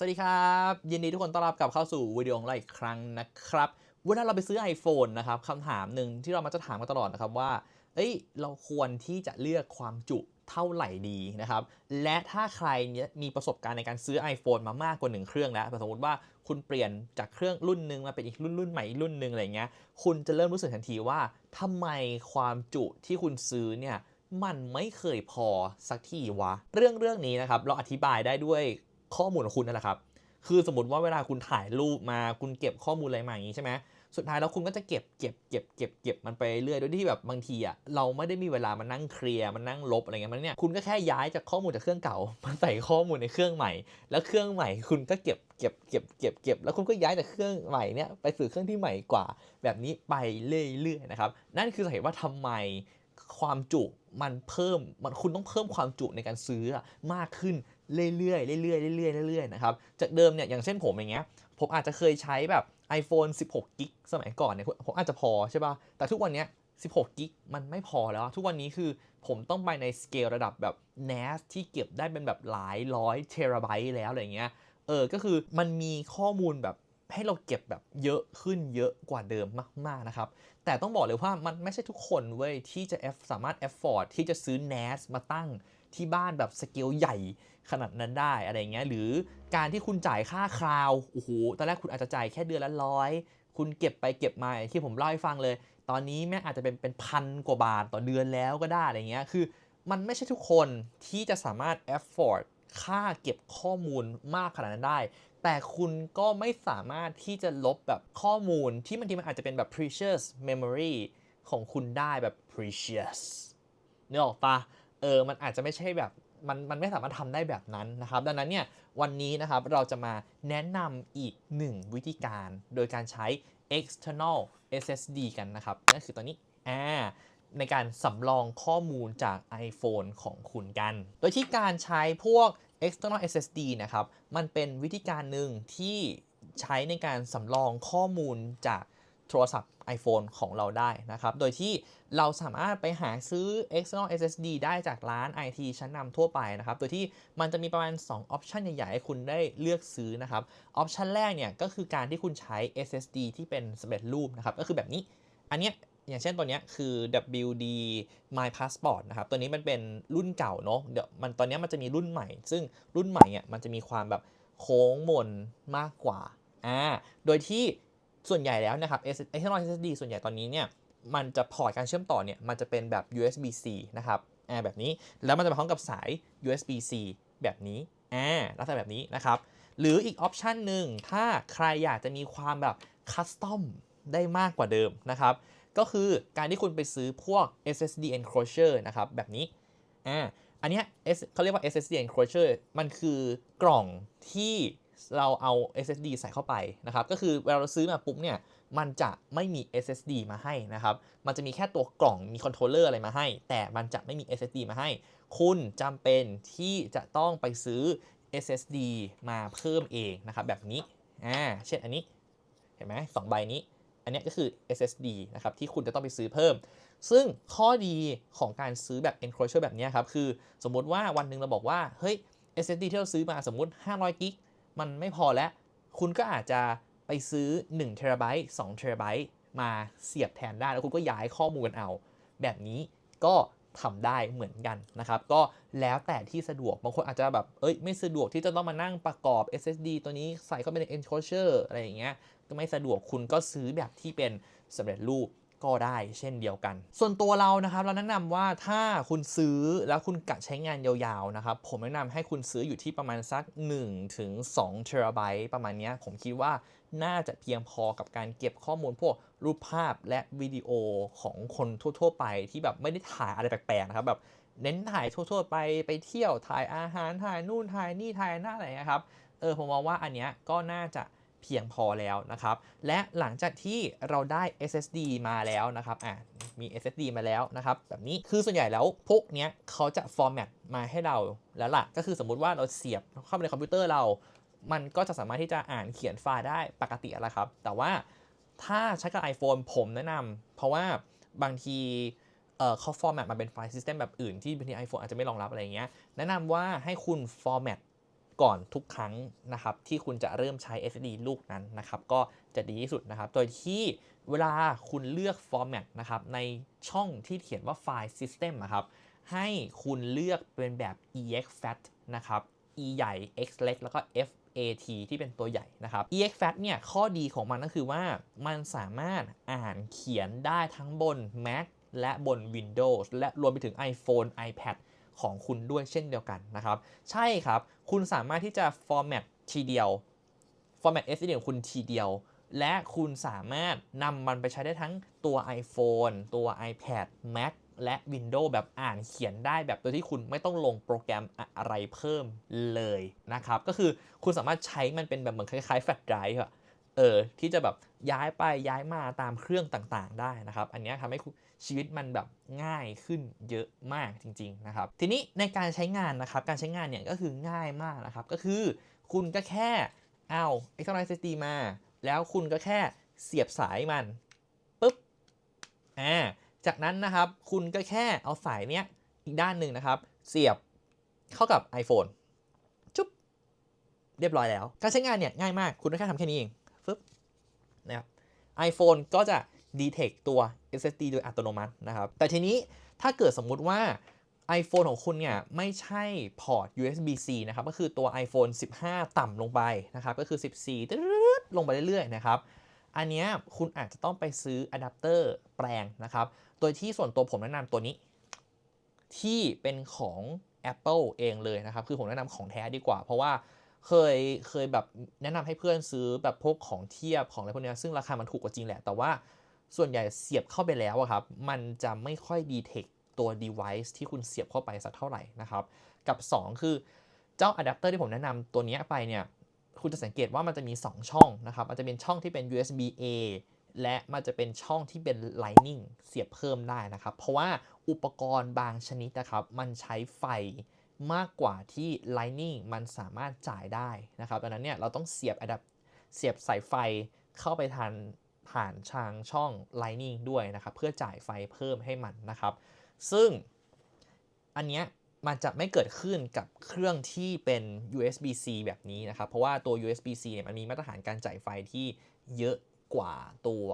สวัสดีครับ ยินดีทุกคนต้อนรับกลับเข้าสู่วิดีโอของเราอีกครั้งนะครับเวลาเราไปซื้อ iPhone นะครับคำถามหนึ่งที่เรามักจะถามกันตลอดนะครับว่า เอ้ยเราควรที่จะเลือกความจุเท่าไหร่ดีนะครับ และถ้าใครเนี่ยมีประสบการณ์ในการซื้อ iPhone มามากกว่าหนึ่งเครื่องแล้วสมมติว่าคุณเปลี่ยนจากเครื่องรุ่นหนึ่งมาเป็นอีกรุ่นรุ่นใหม่อีกรุ่นหนึ่งอะไรเงี้ยคุณจะเริ่มรู้สึกทันทีว่าทำไมความจุที่คุณซื้อเนี่ยมันไม่เคยพอสักทีวะ เรื่องเรื่องนี้นะครับเราอธิบายได้ด้วย ข้อมูลของคุณนั่นแหละครับ คือสมมติว่าเวลาคุณถ่ายรูปมาคุณเก็บข้อมูลอะไรมาอย่างนี้ใช่ไหมสุดท้ายแล้วคุณก็จะเก็บเก็บเก็บเก็บเก็บมันไปเรื่อยโดยที่แบบบางทีอะเราไม่ได้มีเวลามานั่งเคลียร์มานั่งลบอะไรเงี้ยมันเนี่ยคุณก็แค่ย้ายจากข้อมูลจากเครื่องเก่ามาใส่ข้อมูลในเครื่องใหม่ แล้วเครื่องใหม่คุณก็เก็บเก็บเก็บเก็บเก็บแล้วคุณก็ย้ายจากเครื่องใหม่เนี่ยไปสู่เครื่องที่ใหม่กว่า แบบนี้ไปเรื่อยๆนะครับนั่นคือสาเหตุว่าทำไม ความจุมันเพิ่มมันคุณต้องเพิ่มความจุในการซื้อมากขึ้นเรื่อยๆเรื่อยๆเรื่อยๆเรื่อยๆนะครับจากเดิมเนี่ยอย่างเช่นผมอย่างเงี้ยผมอาจจะเคยใช้แบบ iPhone 16กิกสมัยก่อนเนี่ยผมอาจจะพอใช่ป่ะแต่ทุกวันเนี้ย16กิกมันไม่พอแล้ว ทุกวันนี้คือผมต้องไปในสเกลระดับแบบ NAS ที่เก็บได้เป็นแบบหลายร้อยเทราไบต์แล้วอะไรเงี้ยเออก็คือมันมีข้อมูลแบบ ให้เราเก็บแบบเยอะขึ้นเยอะกว่าเดิมมากๆนะครับ แต่ต้องบอกเลยว่ามันไม่ใช่ทุกคนเว้ยที่จะ F สามารถ afford ที่จะซื้อ NAS มาตั้งที่บ้านแบบสเกลใหญ่ขนาดนั้นได้อะไรเงี้ยหรือการที่คุณจ่ายค่าคราวโอ้โหตอนแรกคุณอาจจะจ่ายแค่เดือนละร้อยคุณเก็บไปเก็บมาที่ผมเล่าให้ฟังเลย ตอนนี้แม่อาจจะเป็นเป็นพันกว่าบาทต่อเดือนแล้วก็ได้อะไรเงี้ยคือมันไม่ใช่ทุกคนที่จะสามารถ afford ค่าเก็บข้อมูลมากขนาดนั้นได้ แต่คุณก็ไม่สามารถที่จะลบแบบข้อมูลที่บางทีมันอาจจะเป็นแบบ precious memory ของคุณได้แบบ precious เนึกออกปะเออ มันอาจจะไม่ใช่แบบมันมันไม่สามารถทำได้แบบนั้นนะครับ ดังนั้นเนี่ยวันนี้นะครับเราจะมาแนะนำอีกหนึ่งวิธีการโดยการใช้ external SSD กันนะครับนั่นคือตัวนี้อ่าในการสำรองข้อมูลจาก iPhone ของคุณกัน โดยที่การใช้พวก external SSD นะครับ มันเป็นวิธีการหนึ่งที่ใช้ในการสำรองข้อมูลจากโทรศัพท์ iPhone ของเราได้นะครับ โดยที่เราสามารถไปหาซื้อ external SSD ได้จากร้าน IT ชั้นนำทั่วไปนะครับ โดยที่มันจะมีประมาณ 2 ออปชันใหญ่ๆ ให้คุณได้เลือกซื้อนะครับ ออปชันแรกเนี่ยก็คือการที่คุณใช้ SSD ที่เป็นสำเร็จรูปนะครับ ก็คือแบบนี้ อันเนี้ย อย่างเช่นตัวนี้คือ WD My Passport นะครับ ตัวนี้มันเป็นรุ่นเก่าเนาะเดี๋ยวมันตอนนี้มันจะมีรุ่นใหม่ ซึ่งรุ่นใหม่เนี่ยมันจะมีความแบบโค้งมนมากกว่าอ่าโดยที่ส่วนใหญ่แล้วนะครับ external SSD ส่วนใหญ่ตอนนี้เนี่ยมันจะพอร์ตการเชื่อมต่อเนี่ยมันจะเป็นแบบ USB-C นะครับอ่าแบบนี้แล้วมันจะมาพร้อมกับสาย USB-C แบบนี้อ่าลักษณะแบบนี้นะครับหรืออีกออปชันหนึ่งถ้าใครอยากจะมีความแบบคัสตอมได้มากกว่าเดิมนะครับ ก็คือการที่คุณไปซื้อพวก SSD enclosure นะครับแบบนี้อ่าอันเนี้ยเขาเรียกว่า SSD enclosure มันคือกล่องที่เราเอา SSD ใส่เข้าไปนะครับ ก็คือเวลาเราซื้อมาปุ๊บเนี่ย มันจะไม่มี SSD มาให้นะครับ มันจะมีแค่ตัวกล่อง มีคอนโทรลเลอร์อะไรมาให้ แต่มันจะไม่มี SSD มาให้ คุณจำเป็นที่จะต้องไปซื้อ SSD มาเพิ่มเองนะครับ แบบนี้ อ่า เช่นอันนี้ เห็นไหมสองใบนี้ อันนี้ก็คือ SSD นะครับที่คุณจะต้องไปซื้อเพิ่ม ซึ่งข้อดีของการซื้อแบบ enclosure แบบนี้ครับคือสมมติว่าวันหนึ่งเราบอกว่าเฮ้ย SSD ที่เราซื้อมาสมมติ500กิกมันไม่พอแล้ว คุณก็อาจจะไปซื้อ1เทราไบต์2เทราไบต์มาเสียบแทนได้แล้วคุณก็ย้ายข้อมูลกันเอา แบบนี้ก็ ทำได้เหมือนกันนะครับ ก็แล้วแต่ที่สะดวกบางคนอาจจะแบบ เอ้ยไม่สะดวกที่จะต้องมานั่งประกอบ SSD ตัวนี้ใส่เข้าไปใน enclosure อะไรอย่างเงี้ยก็ไม่สะดวกคุณก็ซื้อแบบที่เป็นสำเร็จรูป ก็ได้เช่นเดียวกัน ส่วนตัวเรานะครับเราแนะนำว่าถ้าคุณซื้อแล้วคุณกะใช้งานยาวๆนะครับผมแนะนำให้คุณซื้ออยู่ที่ประมาณสัก1ถึง2เทราไบต์ประมาณนี้ผมคิดว่าน่าจะเพียงพอกับการเก็บข้อมูลพวกรูปภาพและวิดีโอของคนทั่ว ๆ ไปที่แบบไม่ได้ถ่ายอะไรแปลกๆนะครับแบบเน้นถ่ายทั่ว ๆ ไปไปเที่ยวถ่ายอาหารถ่ายนู่นถ่ายนี่ถ่ายหน้าอะไรนะครับเออผมมองว่าอันเนี้ยก็น่าจะ เพียงพอแล้วนะครับ และหลังจากที่เราได้ SSD มาแล้วนะครับอะมี SSD มาแล้วนะครับ แบบนี้คือส่วนใหญ่แล้วพวกเนี้ยเขาจะฟอร์แมตมาให้เราแล้วล่ะ ก็คือสมมุติว่าเราเสียบเข้าไปในคอมพิวเตอร์เรา มันก็จะสามารถที่จะอ่านเขียนไฟล์ได้ปกติแล้วครับ แต่ว่าถ้าใช้กับ iPhone ผมแนะนำเพราะว่าบางทีเอ่อเขาฟอร์แมตมาเป็นไฟล์ซิสเต็มแบบอื่นที่บางที iPhone อาจจะไม่รองรับอะไรเงี้ย แนะนำว่าให้คุณฟอร์แมต ก่อนทุกครั้งนะครับที่คุณจะเริ่มใช้ SSD ลูกนั้นนะครับก็จะดีที่สุดนะครับโดยที่เวลาคุณเลือก format นะครับในช่องที่เขียนว่าไฟล์ system นะครับให้คุณเลือกเป็นแบบ exFAT นะครับ e ใหญ่ x เล็กแล้วก็ fat ที่เป็นตัวใหญ่นะครับ exFAT เนี่ยข้อดีของมันก็คือว่ามันสามารถอ่านเขียนได้ทั้งบน Mac และบน Windows และรวมไปถึง iPhone iPad ของคุณด้วยเช่นเดียวกันนะครับ ใช่ครับ คุณสามารถที่จะ format ทีเดียว format SSD ของคุณทีเดียว และคุณสามารถนำมันไปใช้ได้ทั้งตัว iPhone ตัว iPad Mac และ Windows แบบอ่านเขียนได้แบบโดยที่คุณไม่ต้องลงโปรแกรมอะไรเพิ่มเลยนะครับ ก็คือคุณสามารถใช้มันเป็นแบบเหมือนคล้ายๆแฟลชไดรฟ์อะ เออที่จะแบบย้ายไปย้ายมาตามเครื่องต่างๆ ได้นะครับ อันนี้ทำให้ชีวิตมันแบบง่ายขึ้นเยอะมากจริง ๆ นะครับ ทีนี้ในการใช้งานนะครับ การใช้งานเนี่ยก็คือง่ายมากนะครับ ก็คือคุณก็แค่เอา external SSD มา แล้วคุณก็แค่เสียบสายมันปุ๊บอ่าจากนั้นนะครับคุณก็แค่เอาสายเนี้ยอีกด้านหนึ่งนะครับ เสียบเข้ากับ iPhone จุ๊บเรียบร้อยแล้ว การใช้งานเนี่ยง่ายมากคุณก็แค่ทำแค่นี้เอง ฟึบนะครับ iPhone ก็จะ detect ตัว SSD โดยอัตโนมัตินะครับ แต่ทีนี้ถ้าเกิดสมมุติว่า iPhone ของคุณเนี่ยไม่ใช่พอร์ต USB-C นะครับ ก็คือตัว iPhone 15 ต่ำลงไปนะครับ ก็คือ 14ตึ๊ดลงไปเรื่อยๆนะครับ อันนี้คุณอาจจะต้องไปซื้ออะแดปเตอร์แปลงนะครับ โดยที่ส่วนตัวผมแนะนำตัวนี้ ที่เป็นของ Apple เองเลยนะครับ คือผมแนะนำของแท้ดีกว่า เพราะว่า เคยเคยแบบแนะนำให้เพื่อนซื้อแบบพวกของเทียบของอะไรพวกเนี้ยซึ่งราคามันถูกกว่าจริงแหละ แต่ว่าส่วนใหญ่เสียบเข้าไปแล้วอะครับ มันจะไม่ค่อยดีเทคตัว device ที่คุณเสียบเข้าไปสักเท่าไหร่นะครับ กับ 2 คือเจ้าอะแดปเตอร์ที่ผมแนะนำตัวนี้ไปเนี่ย คุณจะสังเกตว่ามันจะมี 2 ช่องนะครับ มันจะเป็นช่องที่เป็น USB A และมันจะเป็นช่องที่เป็น Lightning เสียบเพิ่มได้นะครับ เพราะว่าอุปกรณ์บางชนิดนะครับ มันใช้ไฟ มากกว่าที่ Lightning มันสามารถจ่ายได้นะครับดังนั้นเนี่ยเราต้องเสียบอะแดปเสียบสายไฟเข้าไปทันผ่านทางช่อง Lightning ด้วยนะครับ เพื่อจ่ายไฟเพิ่มให้มันนะครับ ซึ่งอันเนี้ยมันจะไม่เกิดขึ้นกับเครื่องที่เป็น USB-C แบบนี้นะครับ เพราะว่าตัว USB-C เนี่ยมันมีมาตรฐานการจ่ายไฟที่เยอะกว่าตัว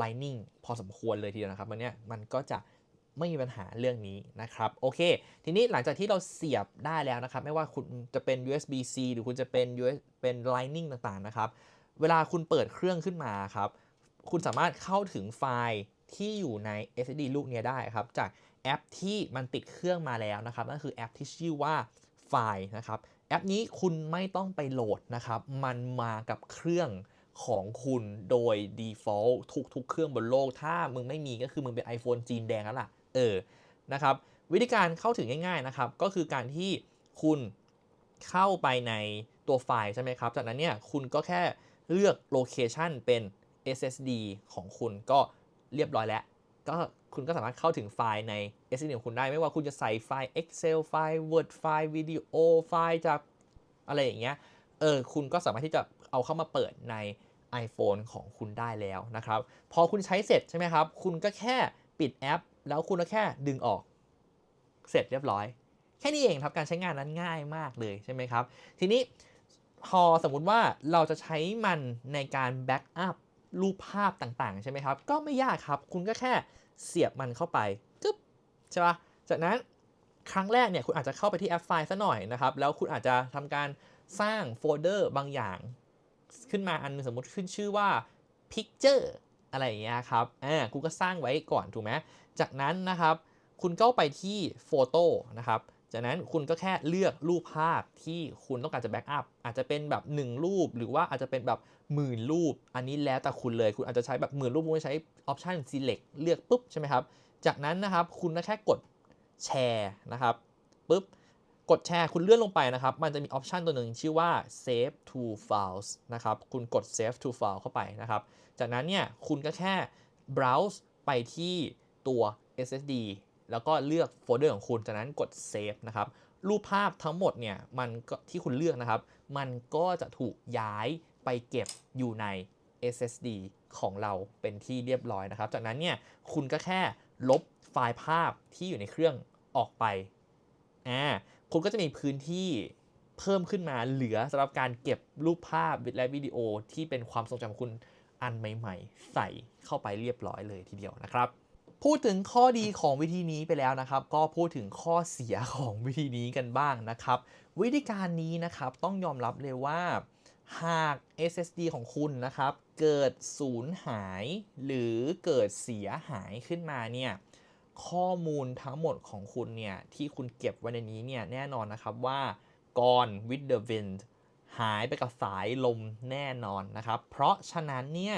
Lightning พอสมควรเลยทีเดียวนะครับมันเนี้ยมันก็จะ ไม่มีปัญหาเรื่องนี้นะครับโอเค ทีนี้หลังจากที่เราเสียบได้แล้วนะครับ ไม่ว่าคุณจะเป็น USB-C หรือคุณจะเป็น US เป็น Lightning ต่างๆนะครับ เวลาคุณเปิดเครื่องขึ้นมาครับ คุณสามารถเข้าถึงไฟล์ที่อยู่ใน SSD ลูกนี้ได้ครับ จากแอปที่มันติดเครื่องมาแล้วนะครับนั่นคือแอปที่ชื่อว่าไฟล์นะครับ แอปนี้คุณไม่ต้องไปโหลดนะครับ มันมากับเครื่องของคุณโดย default ทุกๆ เครื่องบนโลก ถ้ามึงไม่มีก็คือมึงเป็น iPhone จีนแดงแล้วล่ะ เออนะครับวิธีการเข้าถึงง่ายๆนะครับ ก็คือการที่คุณเข้าไปในตัวไฟล์ใช่ไหมครับ จากนั้นเนี่ยคุณก็แค่เลือกโลเคชันเป็น SSD ของคุณก็เรียบร้อยแล้ว ก็คุณก็สามารถเข้าถึงไฟล์ใน SSD ของคุณได้ ไม่ว่าคุณจะใส่ไฟล์ Excel ไฟล์ Word ไฟล์วิดีโอไฟล์จากอะไรอย่างเงี้ย เออ คุณก็สามารถที่จะเอาเข้ามาเปิดใน iPhone ของคุณได้แล้วนะครับ พอคุณใช้เสร็จใช่ไหมครับ คุณก็แค่ปิดแอป แล้วคุณก็แค่ดึงออก เสร็จเรียบร้อย แค่นี้เองครับการใช้งานนั้นง่ายมากเลยใช่ไหมครับ ทีนี้พอสมมุติว่าเราจะใช้มันในการแบ็กอัพรูปภาพต่างๆ ใช่ไหมครับ ก็ไม่ยากครับ คุณก็แค่เสียบมันเข้าไปกึ๊บใช่ปะจากนั้นครั้งแรกเนี่ยคุณอาจจะเข้าไปที่แอปไฟล์ซะหน่อยนะครับ แล้วคุณอาจจะทำการสร้างโฟลเดอร์บางอย่าง ขึ้นมาอันนึงสมมติขึ้นชื่อว่า picture อะไรอย่างเงี้ยครับ อ่าคุณก็สร้างไว้ก่อนถูกไหมจากนั้นนะครับ คุณก็ไปที่โฟโต้นะครับ จากนั้นคุณก็แค่เลือกรูปภาพที่คุณต้องการจะแบ็กอัพ อาจจะเป็นแบบ 1 รูป หรือว่าอาจจะเป็นแบบหมื่นรูป อันนี้แล้วแต่คุณเลย คุณอาจจะใช้แบบหมื่นรูป คุณใช้ออปชัน select เลือกปุ๊บใช่ไหมครับ จากนั้นนะครับ คุณก็แค่กดแชร์นะครับปุ๊บ กดแชร์คุณเลื่อนลงไปนะครับ มันจะมีออปชันตัวหนึ่งชื่อว่า save to files นะครับ คุณกด save to file เข้าไปนะครับ จากนั้นเนี่ยคุณก็แค่ browse ไปที่ตัว SSD แล้วก็เลือกโฟลเดอร์ของคุณ จากนั้นกด save นะครับ รูปภาพทั้งหมดเนี่ยมันก็ที่คุณเลือกนะครับ มันก็จะถูกย้ายไปเก็บอยู่ใน SSD ของเราเป็นที่เรียบร้อยนะครับ จากนั้นเนี่ยคุณก็แค่ลบไฟล์ภาพที่อยู่ในเครื่องออกไปอ่า คุณก็จะมีพื้นที่เพิ่มขึ้นมาเหลือสำหรับการเก็บรูปภาพและวิดีโอที่เป็นความทรงจำของคุณอันใหม่ ๆ ใส่เข้าไปเรียบร้อยเลยทีเดียวนะครับ พูดถึงข้อดีของวิธีนี้ไปแล้วนะครับ ก็พูดถึงข้อเสียของวิธีนี้กันบ้างนะครับ วิธีการนี้นะครับต้องยอมรับเลยว่า หาก SSD ของคุณนะครับ เกิดสูญหายหรือเกิดเสียหายขึ้นมาเนี่ย ข้อมูลทั้งหมดของคุณเนี่ยที่คุณเก็บไว้ในนี้เนี่ยแน่นอนนะครับว่า gone with the wind หายไปกับสายลมแน่นอนนะครับ เพราะฉะนั้นเนี่ย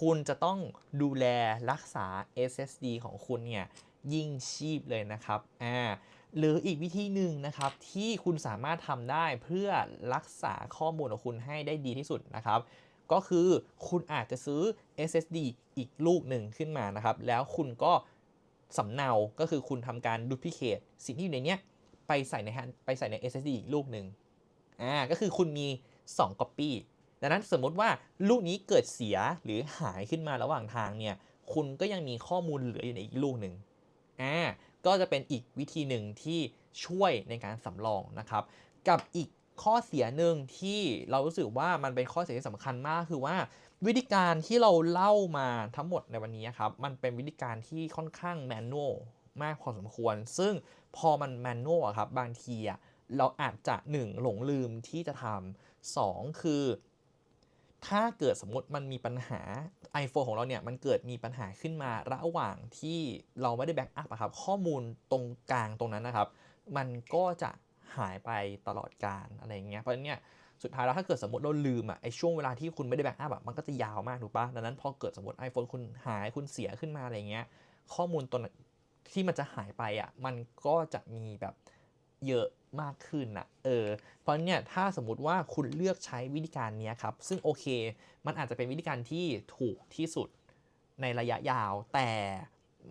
คุณจะต้องดูแลรักษา SSD ของคุณเนี่ยยิ่งชีพเลยนะครับอ่าหรืออีกวิธีหนึ่งนะครับที่คุณสามารถทำได้เพื่อรักษาข้อมูลของคุณให้ได้ดีที่สุดนะครับ ก็คือคุณอาจจะซื้อ SSD อีกลูกหนึ่งขึ้นมานะครับ แล้วคุณก็ สำเนา ก็คือคุณทำการ duplicate สิ่งที่อยู่ในเนี้ยไปใส่ในไปใส่ใน SSD อีกลูกหนึ่งอ่าก็คือคุณมี 2 copy ดังนั้นสมมติว่าลูกนี้เกิดเสียหรือหายขึ้นมาระหว่างทางเนี่ยคุณก็ยังมีข้อมูลเหลืออยู่ในอีกลูกหนึ่งอ่าก็จะเป็นอีกวิธีหนึ่งที่ช่วยในการสำรองนะครับ กับอีกข้อเสียหนึ่งที่เรารู้สึกว่ามันเป็นข้อเสียที่สำคัญมากคือว่า วิธีการที่เราเล่ามาทั้งหมดในวันนี้ครับ มันเป็นวิธีการที่ค่อนข้างแมนนวลมากพอสมควร ซึ่งพอมันแมนนวลอะครับ บางทีเราอาจจะ 1 หลงลืมที่จะทำสองคือ ถ้าเกิดสมมติมันมีปัญหา iPhone ของเราเนี่ย มันเกิดมีปัญหาขึ้นมาระหว่างที่เราไม่ได้แบ็กอัพอะครับ ข้อมูลตรงกลางตรงนั้นนะครับ มันก็จะหายไปตลอดการอะไรเงี้ย เพราะเนี่ย สุดท้ายแล้วถ้าเกิดสมมติเราลืมอะไอช่วงเวลาที่คุณไม่ได้แบ็กอัพอะมันก็จะยาวมากถูกปะดังนั้นพอเกิดสมมติ iPhone คุณหายคุณเสียขึ้นมาอะไรเงี้ยข้อมูลตัวนั้นที่มันจะหายไปอะมันก็จะมีแบบเยอะมากขึ้นอะเออ เพราะเนี่ยถ้าสมมติว่าคุณเลือกใช้วิธีการนี้ครับ ซึ่งโอเค มันอาจจะเป็นวิธีการที่ถูกที่สุดในระยะยาว แต่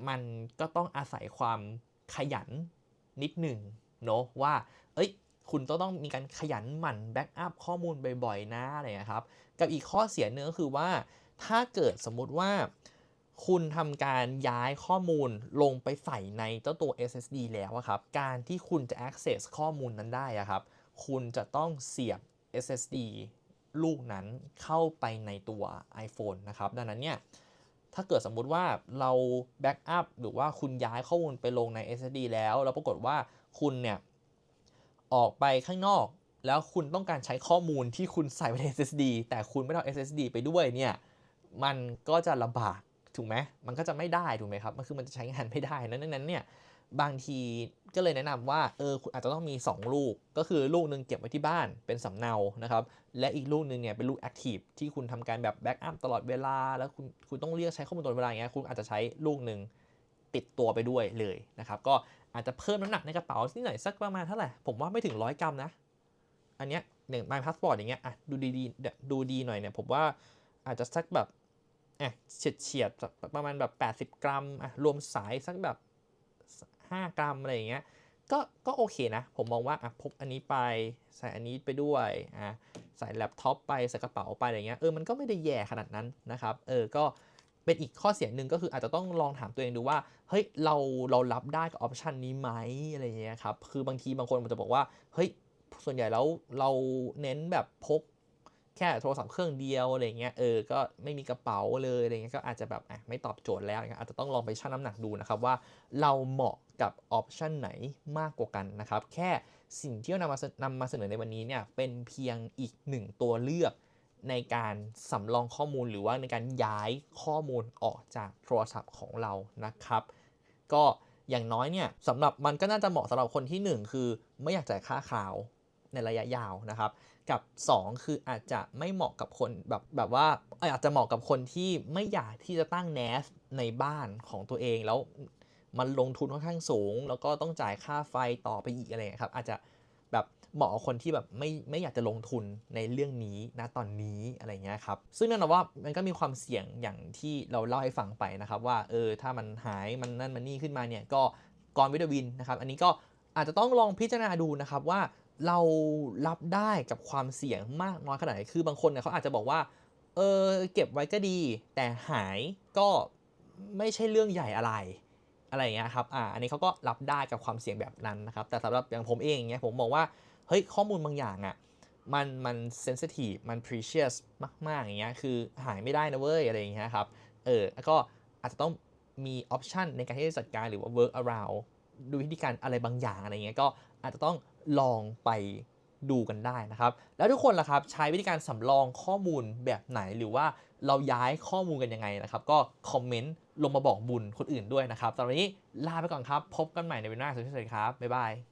มันก็ต้องอาศัยความขยันนิดหนึ่งเนาะว่า เอ้ย คุณต้องต้องมีการขยันหมั่นแบ็กอัพข้อมูลบ่อยๆนะอะไรอย่างเงี้ยครับ กับอีกข้อเสียหนึ่งก็คือว่า ถ้าเกิดสมมุติว่า คุณทำการย้ายข้อมูลลงไปใส่ในเจ้าตัว SSD แล้วอะครับ การที่คุณจะ access ข้อมูลนั้นได้อะครับ คุณจะต้องเสียบ SSD ลูกนั้นเข้าไปในตัว iPhone นะครับ ดังนั้นเนี่ยถ้าเกิดสมมุติว่าเราแบ็กอัพหรือว่าคุณย้ายข้อมูลไปลงใน SSD แล้ว แล้วปรากฏว่าคุณเนี่ย ออกไปข้างนอก แล้วคุณต้องการใช้ข้อมูลที่คุณใส่ไว้ใน SSD แต่คุณไม่เอา SSD ไปด้วยเนี่ยมันก็จะลำบากถูกไหมมันก็จะไม่ได้ถูกไหมครับ มันคือมันจะใช้งานไม่ได้นั้นนั้นเนี่ยบางทีก็เลยแนะนำว่าเออคุณอาจจะต้องมี 2 ลูก ก็คือลูกหนึ่งเก็บไว้ที่บ้านเป็นสำเนานะครับและอีกลูกหนึ่งเนี่ยเป็นลูก Active ที่คุณทำการแบบแบ็กอัพตลอดเวลา แล้วคุณคุณต้องเรียกใช้ข้อมูลตลอดเวลาอย่างเงี้ยคุณอาจจะใช้ลูกหนึ่ง ติดตัวไปด้วยเลยนะครับ ก็อาจจะเพิ่มน้ำหนักในกระเป๋านิดหน่อยสักประมาณเท่าไหร่ ผมว่าไม่ถึงร้อยกรัมนะ อันเนี้ยหนึ่ง My Passport อย่างเงี้ยอะดูดีๆเดี๋ยวดูดีหน่อยเนี่ยผมว่าอาจจะสักแบบอะเฉียดเฉียดประมาณแบบ 80 กรัมอะรวมสายสักแบบ 5 กรัมอะไรอย่างเงี้ยก็ก็โอเคนะ ผมมองว่าอะพกอันนี้ไปใส่อันนี้ไปด้วยอะใส่แล็ปท็อปไปใส่กระเป๋าไปอะไรเงี้ยเออมันก็ไม่ได้แย่ขนาดนั้นนะครับเออก็ เป็นอีกข้อเสียหนึ่งก็คืออาจจะต้องลองถามตัวเองดูว่า เฮ้ยเราเรารับได้กับออปชันนี้ไหมอะไรเงี้ยครับ คือบางทีบางคนมันจะบอกว่า เฮ้ยส่วนใหญ่แล้วเราเน้นแบบพกแค่โทรศัพท์เครื่องเดียวอะไรเงี้ยเออ ก็ไม่มีกระเป๋าเลยอะไรเงี้ยก็อาจจะแบบอะไม่ตอบโจทย์แล้วอาจจะต้องลองไปชั่งน้ำหนักดูนะครับว่าเราเหมาะกับออปชันไหนมากกว่ากันนะครับ แค่สิ่งที่เรานำมานำมาเสนอในวันนี้เนี่ยเป็นเพียงอีกหนึ่งตัวเลือก ในการสำรองข้อมูลหรือว่าในการย้ายข้อมูลออกจากโทรศัพท์ของเรานะครับ ก็อย่างน้อยเนี่ยสำหรับมันก็น่าจะเหมาะสำหรับคนที่ 1 คือไม่อยากจ่ายค่าคลาวในระยะยาวนะครับ กับ 2 คืออาจจะไม่เหมาะกับคนแบบแบบว่าอาจจะเหมาะกับคนที่ไม่อยากที่จะตั้ง NAS ในบ้านของตัวเองแล้วมันลงทุนค่อนข้างสูง แล้วก็ต้องจ่ายค่าไฟต่อไปอีกอะไรครับ อาจจะ เหมาะกับคนที่แบบไม่ไม่อยากจะลงทุนในเรื่องนี้นะตอนนี้อะไรเงี้ยครับซึ่งแน่นอนว่ามันก็มีความเสี่ยงอย่างที่เราเล่าให้ฟังไปนะครับว่าเออถ้ามันหายมันนั่นมันนี่ขึ้นมาเนี่ยก็กรวิดวินนะครับอันนี้ก็อาจจะต้องลองพิจารณาดูนะครับว่าเรารับได้กับความเสี่ยงมากน้อยขนาดไหน คือบางคนเนี่ยเขาอาจจะบอกว่า เออเก็บไว้ก็ดี แต่หายก็ไม่ใช่เรื่องใหญ่อะไร อะไรอย่างเงี้ยครับ อ่า อันนี้เขาก็รับได้กับความเสี่ยงแบบนั้นนะครับ แต่สำหรับอย่างผมเองเงี้ย ผมมองว่า เฮ้ยข้อมูลบางอย่างอะ่ะมันมันเซนซิทีฟมัน precious มาก ๆ อย่างเงี้ยคือหายไม่ได้นะเว้ย อะไรอย่างเงี้ยครับ เออแล้วก็อาจจะต้องมีออปชันในการที่จะจัดการหรือว่า work around ดูวิธีการอะไรบางอย่างอะไรเงี้ยก็อาจจะต้องลองไปดูกันได้นะครับ แล้วทุกคนล่ะครับใช้วิธีการสำรองข้อมูลแบบไหนหรือว่าเราย้ายข้อมูลกันยังไงนะครับ ก็คอมเมนต์ลงมาบอกบุญคนอื่นด้วยนะครับตอนนี้ลาไปก่อนครับ พบกันใหม่ในวิดีโอหน้าสวัสดีครับบ๊ายบาย